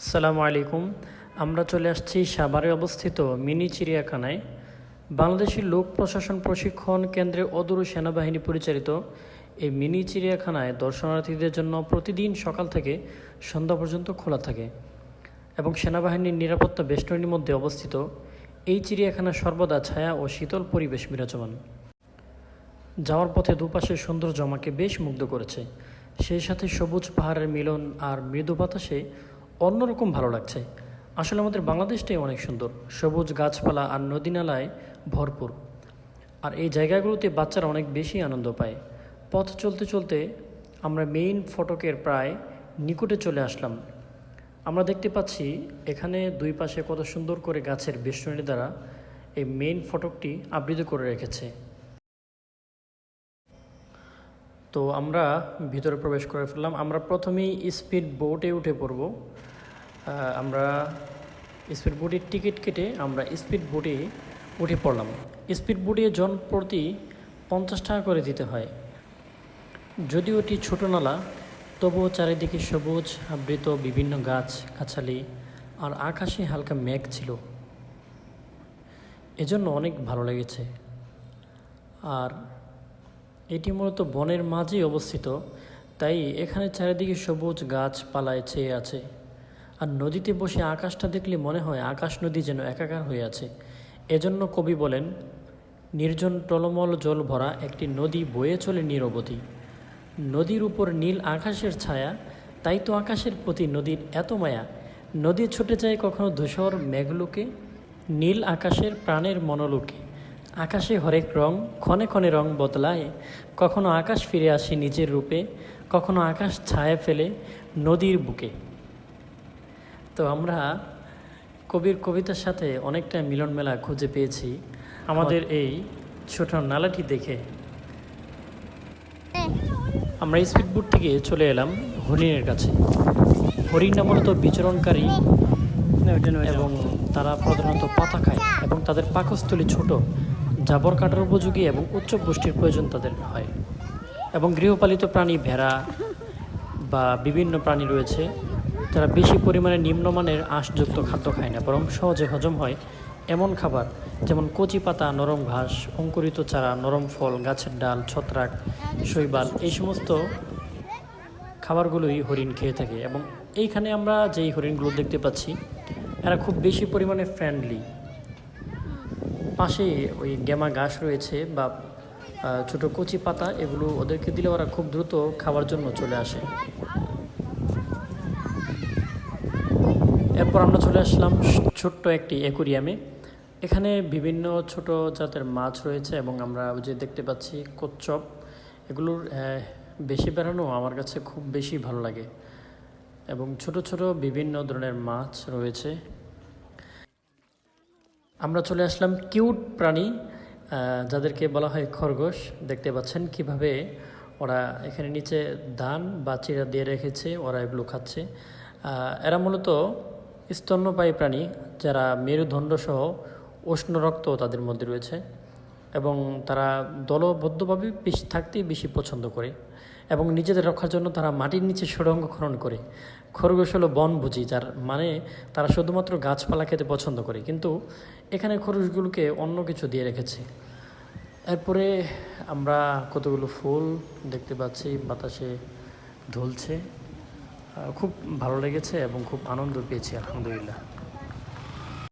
আসসালামু আলাইকুম। আমরা চলে আসছি সাভারে অবস্থিত মিনি চিড়িয়াখানায়। বাংলাদেশের লোক প্রশাসন প্রশিক্ষণ কেন্দ্রে অদূর সেনাবাহিনী পরিচালিত এই মিনি চিড়িয়াখানায় দর্শনার্থীদের জন্য প্রতিদিন সকাল থেকে সন্ধ্যা পর্যন্ত খোলা থাকে এবং সেনাবাহিনীর নিরাপত্তা বেষ্টনীর মধ্যে অবস্থিত। এই চিড়িয়াখানা সর্বদা ছায়া ও শীতল পরিবেশ বিরাজমান। যাওয়ার পথে দুপাশে সৌন্দর্য আমাকে বেশ মুগ্ধ করেছে। সেই সাথে সবুজ পাহাড়ের মিলন আর মৃদু বাতাসে অন্যরকম ভালো লাগছে। আসলে আমাদের বাংলাদেশটাই অনেক সুন্দর। সবুজ গাছপালা আর নদী নালায় ভরপুর। আর এই জায়গাগুলোতে বাচ্চারা অনেক বেশি আনন্দ পায়। পথ চলতে চলতে আমরা মেইন ফটকের প্রায় নিকটে চলে আসলাম। আমরা দেখতে পাচ্ছি এখানে দুই পাশে কত সুন্দর করে গাছের বেষ্টনী দ্বারা এই মেইন ফটকটি আবৃত করে রেখেছে। তো আমরা ভিতরে প্রবেশ করে ফেললাম। আমরা প্রথমেই স্পিড বোটে উঠে পড়ব। আমরা স্পিড বোটের টিকিট কেটে আমরা স্পিড বোটে উঠে পড়লাম। স্পিড বোটে জন প্রতি পঞ্চাশ টাকা করে দিতে হয়। যদিও এটি ছোট নালা, তবুও চারিদিকে সবুজ, আবৃত বিভিন্ন গাছ, গাছালি আর আকাশে হালকা মেঘ ছিল। এজন্য অনেক ভালো লেগেছে। আর এটি মূলত বনের মাঝেই অবস্থিত, তাই এখানে চারিদিকে সবুজ গাছপালায় ছেয়ে আছে। আর নদীতে বসে আকাশটা দেখলে মনে হয় আকাশ নদী যেন একাকার হয়ে আছে। এজন্য কবি বলেন, নির্জন টলমল জল ভরা একটি নদী বয়ে চলে নিরবধি নদীর উপর নীল আকাশের ছায়া, তাই তো আকাশের প্রতি নদীর এত মায়া। নদী ছুটে যায় কখনো ধূসর মেঘলুকে, নীল আকাশের প্রাণের মনোলোকে। আকাশে হরেক রং ক্ষণে ক্ষণে রং বদলায়। কখনো আকাশ ফিরে আসে নিজের রূপে কখনো আকাশ ছায়া ফেলে নদীর বুকে। তো আমরা কবির কবিতার সাথে অনেকটা মিলন মেলা খুঁজে পেয়েছি। আমাদের এই ছোট নালাটি দেখে। আমরা স্পিডবোট থেকে চলে এলাম হরিণের কাছে। হরিণটা মূলত বিচরণকারী এবং তারা প্রধানত পাতা খায় এবং তাদের পাকস্থলী ছোট। জাবর কাটার উপযোগী এবং উচ্চ পুষ্টির প্রয়োজন তাদের হয়। এবং গৃহপালিত প্রাণী, ভেড়া বা বিভিন্ন প্রাণী রয়েছে, যারা বেশি পরিমাণে নিম্নমানের আঁশযুক্ত খাদ্য খায় না, বরং সহজে হজম হয়। এমন খাবার যেমন কচি পাতা, নরম ঘাস, অঙ্কুরিত চারা, নরম ফল, গাছের ডাল, ছত্রাক, শৈবাল, এই সমস্ত খাবারগুলোই হরিণ খেয়ে থাকে। এবং এইখানে আমরা যেই হরিণগুলো দেখতে পাচ্ছি, এরা খুব বেশি পরিমাণে ফ্রেন্ডলি পাশে ওই গেমা ঘাস রয়েছে বা ছোট কচি পাতা, এগুলো ওদেরকে দিলে ওরা খুব দ্রুত খাওয়ার জন্য চলে আসে। এরপর আমরা চলে আসলাম ছোট্ট একটি অ্যাকুরিয়ামে। এখানে বিভিন্ন ছোট জাতের মাছ রয়েছে এবং আমরা যে দেখতে পাচ্ছি কচ্ছপ। এগুলোর বেশি বেড়ানো আমার কাছে খুব বেশি ভালো লাগে। এবং ছোট ছোট বিভিন্ন ধরনের মাছ রয়েছে। আমরা চলে আসলাম কিউট প্রাণী যাদেরকে বলা হয় খরগোশ। দেখতে পাচ্ছেন কীভাবে ওরা এখানে নিচে ধান বা চিরা দিয়ে রেখেছে, ওরা এগুলো খাচ্ছে। এরা মূলত স্তন্যপায়ী প্রাণী যারা মেরুদণ্ড সহ উষ্ণ রক্ত তাদের মধ্যে রয়েছে এবং তারা দলবদ্ধভাবে বেশি থাকতেই বেশি পছন্দ করে। এবং নিজেদের রক্ষার জন্য তারা মাটির নিচে সুড়ঙ্গ খনন করে। খরগোশ হলো বনভোজী যার মানে তারা শুধুমাত্র গাছপালা খেতে পছন্দ করে। কিন্তু এখানে খরগোশগুলোকে অন্য কিছু দিয়ে রেখেছে। এরপরে আমরা কতগুলো ফুল দেখতে পাচ্ছি, বাতাসে ঢুলছে খুব ভালো লেগেছে এবং খুব আনন্দ পেয়েছি, আলহামদুলিল্লাহ।